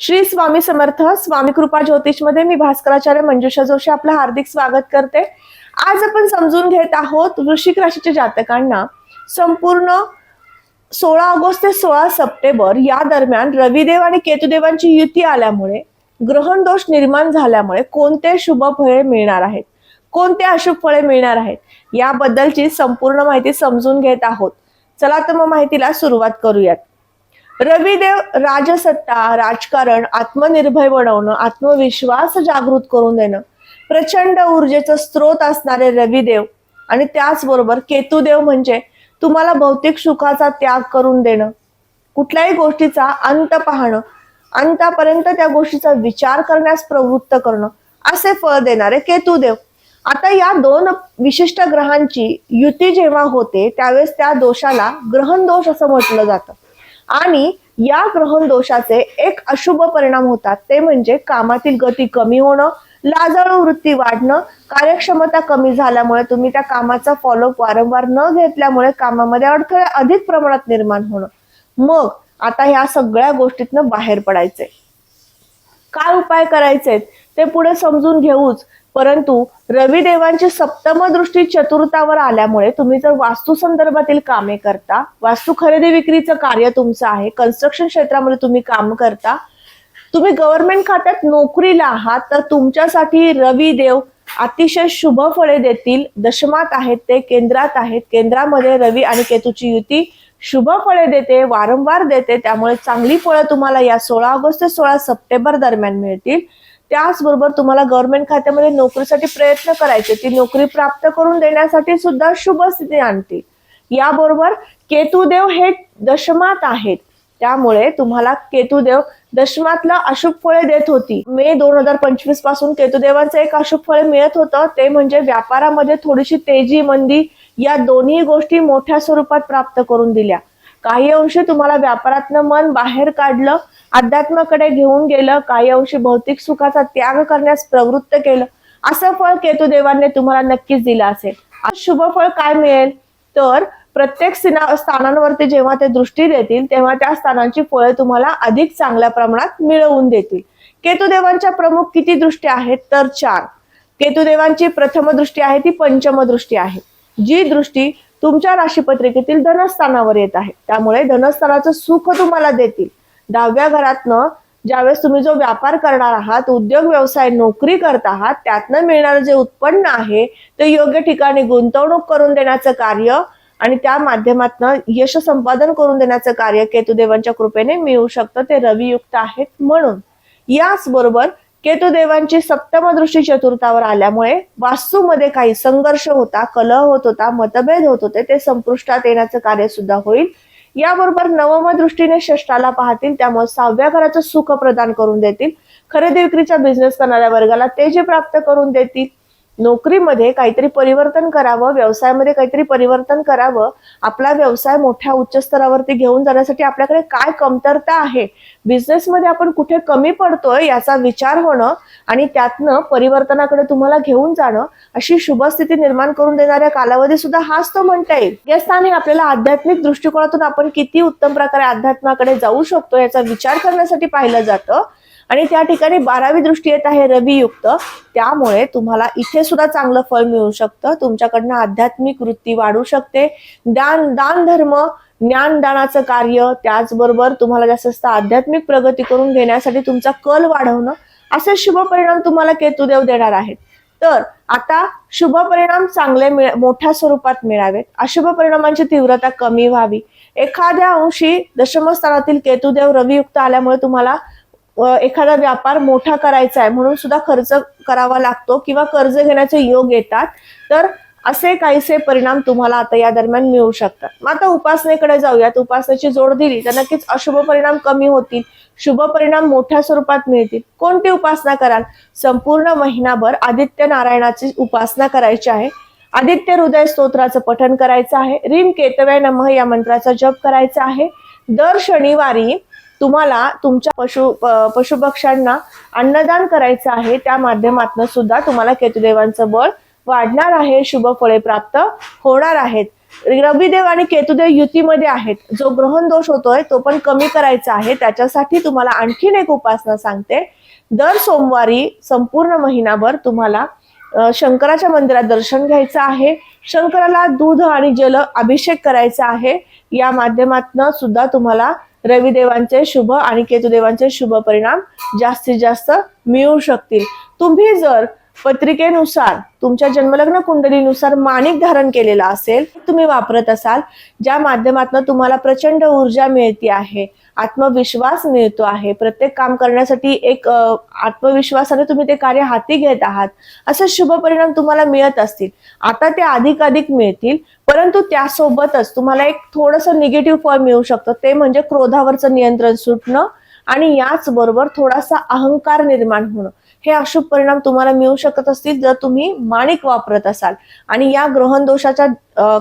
श्री स्वामी समर्थ स्वामी कृपा ज्योतिषमध्ये मी भास्कराचार्य मंजुषा जोशी आपलं हार्दिक स्वागत करते. आज आपण समजून घेत आहोत वृश्चिक राशीच्या जातकांना संपूर्ण सोळा ऑगस्ट ते सोळा सप्टेंबर या दरम्यान रविदेव आणि केतुदेवांची युती आल्यामुळे ग्रहण दोष निर्माण झाल्यामुळे कोणते शुभ फळे मिळणार आहेत? कोणते अशुभ फळे मिळणार आहेत? याबद्दलची संपूर्ण माहिती समजून घेत आहोत. चला तर मग माहितीला सुरुवात करूयात. रविदेव राजसत्ता राजकारण आत्मनिर्भय बनवणं आत्मविश्वास जागृत करून देणं प्रचंड ऊर्जेचं स्रोत असणारे रविदेव आणि त्याचबरोबर केतुदेव म्हणजे तुम्हाला भौतिक सुखाचा त्याग करून देणं. कुठल्याही गोष्टीचा अंत पाहणं अंतापर्यंत त्या गोष्टीचा विचार करण्यास प्रवृत्त करणं असे फळ देणारे केतुदेव. आता या दोन विशिष्ट ग्रहांची युती जेव्हा होते त्यावेळेस त्या दोषाला ग्रहण दोष असं म्हटलं जातं. आणि या ग्रहण दोषाचे एक अशुभ परिणाम होतात. ते म्हणजे कामातील गती कमी होणं लाजाळू वृत्ती वाढणं कार्यक्षमता कमी झाल्यामुळे तुम्ही त्या कामाचा फॉलोअप वारंवार न घेतल्यामुळे कामामध्ये अडथळे अधिक प्रमाणात निर्माण होणं. मग आता ह्या सगळ्या गोष्टीतनं बाहेर पडायचे काय उपाय करायचे ते पुढे समजून घेऊच. परंतु रविदेवांची सप्तम दृष्टी चतुर्थावर आल्यामुळे तुम्ही जर वास्तू संदर्भातील कामे करता वास्तू खरेदी विक्रीचं कार्य तुमचं आहे कन्स्ट्रक्शन क्षेत्रामध्ये तुम्ही काम करता तुम्ही गव्हर्नमेंट खात्यात नोकरीला आहात तर तुमच्यासाठी रविदेव अतिशय शुभ फळे देतील. दशमात आहेत ते केंद्रात आहेत. केंद्रामध्ये रवी आणि केतूची युती शुभ फळे देते वारंवार देते. त्यामुळे चांगली फळं तुम्हाला या सोळा ऑगस्ट ते सोळा सप्टेंबर दरम्यान मिळतील. त्याचबरोबर तुम्हाला गव्हर्नमेंट खात्यामध्ये नोकरीसाठी प्रयत्न करायचे. ती नोकरी प्राप्त करून देण्यासाठी सुद्धा शुभ स्थिती आणतील. याबरोबर केतुदेव हे दशमात आहेत. त्यामुळे तुम्हाला केतुदेव दशमातला अशुभ फळे देत होती. मे दोन हजार पंचवीसपासून केतुदेवांचं एक अशुभ फळ मिळत होतं. ते म्हणजे व्यापारामध्ये थोडीशी तेजी मंदी या दोन्ही गोष्टी मोठ्या स्वरूपात प्राप्त करून दिल्या. काही अंशी तुम्हाला व्यापारातनं मन बाहेर काढलं अध्यात्माकडे घेऊन गेलं काही अंशी भौतिक सुखाचा त्याग करण्यास प्रवृत्त केलं असं फळ केतुदेवांनी तुम्हाला नक्कीच दिलं असेल. शुभ फळ काय मिळेल? तर प्रत्येक स्थानांवरती जेव्हा ते दृष्टी देतील तेव्हा त्या स्थानांची फळे तुम्हाला अधिक चांगल्या प्रमाणात मिळवून देतील. केतुदेवांच्या प्रमुख किती दृष्टी आहेत? तर चार. केतुदेवांची प्रथम दृष्टी आहे ती पंचम दृष्टी आहे. जी दृष्टी तुमच्या राशीपत्रिकेतील धनस्थानावर येत आहे. त्यामुळे धनस्थानाचं सुख तुम्हाला देतील. दहाव्या घरातनं ज्यावेळेस तुम्ही जो व्यापार करणार आहात उद्योग व्यवसाय नोकरी करत आहात त्यातनं मिळणारं जे उत्पन्न आहे ते योग्य ठिकाणी गुंतवणूक करून देण्याचं कार्य आणि त्या माध्यमातनं यश संपादन करून देण्याचं कार्य केतुदेवांच्या कृपेने मिळू शकतं. ते रवियुक्त आहेत म्हणून. याच बरोबर केतुदेवांची सप्तम दृष्टी चतुर्थावर आल्यामुळे वास्तूमध्ये काही संघर्ष होता कलह होत होता मतभेद होत होते ते संपुष्टात येण्याचं कार्य सुद्धा होईल. याबरोबर नवम दृष्टीने षष्टाला पाहतील त्यामुळे सहाव्या घराचं सुख प्रदान करून देतील. खरेदी विक्रीचा बिझनेस करणाऱ्या वर्गाला ते जे प्राप्त करून देतील. नोकरीमध्ये काहीतरी परिवर्तन करावं व्यवसायामध्ये काहीतरी परिवर्तन करावं आपला व्यवसाय मोठ्या उच्च स्तरावरती घेऊन जाण्यासाठी आपल्याकडे काय कमतरता आहे? बिझनेसमध्ये आपण कुठे कमी पडतोय याचा विचार होणं आणि त्यातनं परिवर्तनाकडे तुम्हाला घेऊन जाणं अशी शुभस्थिती निर्माण करून देणाऱ्या कालावधी सुद्धा हाच तो म्हणता येईल. या स्थानी आपल्याला आध्यात्मिक दृष्टिकोनातून आपण किती उत्तम प्रकारे अध्यात्माकडे जाऊ शकतो याचा विचार करण्यासाठी पाहिलं जातं. आणि त्या ठिकाणी बारावी दृष्टी येत आहे रवियुक्त. त्यामुळे तुम्हाला इथे सुद्धा चांगलं फळ मिळू शकतं. तुमच्याकडनं आध्यात्मिक वृत्ती वाढू शकते. दान दान धर्म ज्ञानदानाचं कार्य त्याचबरोबर तुम्हाला जास्त आध्यात्मिक प्रगती करून घेण्यासाठी तुमचा कल वाढवणं असे शुभ परिणाम तुम्हाला केतुदेव देणार आहेत. तर आता शुभ परिणाम चांगले मिळ मोठ्या स्वरूपात मिळावेत. अशुभ परिणामांची तीव्रता कमी व्हावी. एखाद्या अंशी दशमस्थानातील केतुदेव रवियुक्त आल्यामुळे तुम्हाला एखादा व्यापार मोठा करायचा आहे म्हणून सुद्धा खर्च करावा लागतो किंवा कर्ज घेण्याचे योग येतात तर असे काहीसे परिणाम तुम्हाला आता या दरम्यान मिळू शकतात. मग आता उपासनेकडे जाऊयात. उपासनेची जोड दिली तर नक्कीच अशुभ परिणाम कमी होतील शुभ परिणाम मोठ्या स्वरूपात मिळतील. कोणती उपासना कराल? संपूर्ण महिनाभर आदित्य नारायणाची उपासना करायची आहे. आदित्य हृदय स्तोत्राचं पठण करायचं आहे. रीम केतव्य नमः या मंत्राचा जप करायचा आहे. दर शनिवारी तुम्हाला तुमच्या पशु पशुपक्ष्यांना अन्नदान करायचं आहे त्या माध्यमातून सुद्धा तुम्हाला केतुदेवांचं बळ वाढणार आहे शुभ फळे प्राप्त होणार आहेत. रविदेव आणि केतुदेव युतीमध्ये आहेत. जो ग्रहण दोष होतोय तो पण कमी करायचा आहे. त्याच्यासाठी तुम्हाला आणखीन एक उपासना सांगते. दर सोमवारी संपूर्ण महिनाभर तुम्हाला शंकराच्या मंदिरात दर्शन घ्यायचं आहे. शंकराला दूध आणि जल अभिषेक करायचा आहे. या माध्यमातून सुद्धा तुम्हाला रविदेवांचे शुभ आणि केतुदेवांचे शुभ परिणाम जास्तीत जास्त मिळू शकतील. तुम्ही जर पत्रिकेनुसार तुमच्या जन्मलग्न कुंडलीनुसार माणिक धारण केलेला असेल तुम्ही वापरत असाल ज्या माध्यमातून तुम्हाला प्रचंड ऊर्जा मिळते आहे आत्मविश्वास मिळतो आहे प्रत्येक काम करण्यासाठी एक आत्मविश्वासाने तुम्ही ते कार्य हाती घेत आहात असे शुभ परिणाम तुम्हाला मिळत असतील. आता ते अधिक अधिक मिळतील परंतु त्यासोबतच तुम्हाला एक थोडंसं निगेटिव्ह फळ मिळू शकतं ते म्हणजे क्रोधावरचं नियंत्रण सुटणं आणि याचबरोबर थोडासा अहंकार निर्माण होणं. हे अशुभ परिणाम तुम्हाला मिळू शकत असतील जर तुम्ही माणिक वापरत असाल. आणि या ग्रहण दोषाच्या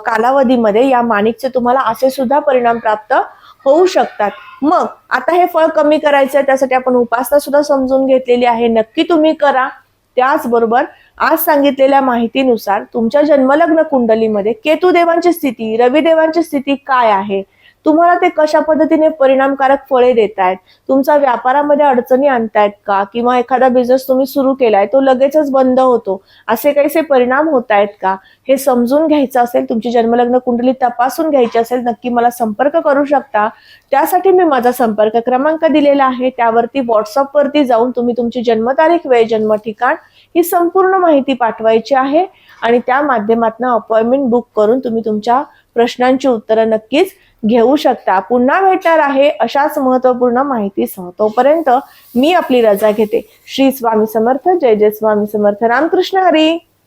कालावधीमध्ये या माणिकचे तुम्हाला असे सुद्धा परिणाम प्राप्त होऊ शकतात. मग आता हे फळ कमी करायचं आहे त्यासाठी आपण उपासना सुद्धा समजून घेतलेली आहे. नक्की तुम्ही करा. त्याचबरोबर आज सांगितलेल्या माहितीनुसार तुमच्या जन्मलग्न कुंडलीमध्ये केतुदेवांची स्थिती रविदेवांची स्थिती काय आहे? तुम्हाला ते कशा पद्धतीने परिणामकारक फळे देत आहेत तुमचा व्यापारामध्ये अडचणी आणतायत का? किंवा एखादा बिझनेस तुम्ही सुरू केलाय तो लगेचच बंद होतो. असे काहीसे परिणाम होत आहेत का? हे समजून घ्यायचं असेल तुमची जन्मलग्न कुंडली तपासून घ्यायची असेल नक्की मला संपर्क करू शकता. त्यासाठी मी माझा संपर्क क्रमांक दिलेला आहे. त्यावरती व्हॉट्सअपवरती जाऊन तुम्ही तुमची जन्मतारीख वेळ जन्म ठिकाण ही संपूर्ण माहिती पाठवायची आहे. आणि त्या माध्यमातून अपॉइंटमेंट बुक करून तुम्ही तुमच्या प्रश्नांची उत्तरं नक्कीच घेऊ शकता. पुन्हा भेटणार आहे अशाच महत्त्वपूर्ण माहितीसह तोपर्यंत मी आपली रजा घेते. श्री स्वामी समर्थ. जय जय स्वामी समर्थ. रामकृष्ण हरी.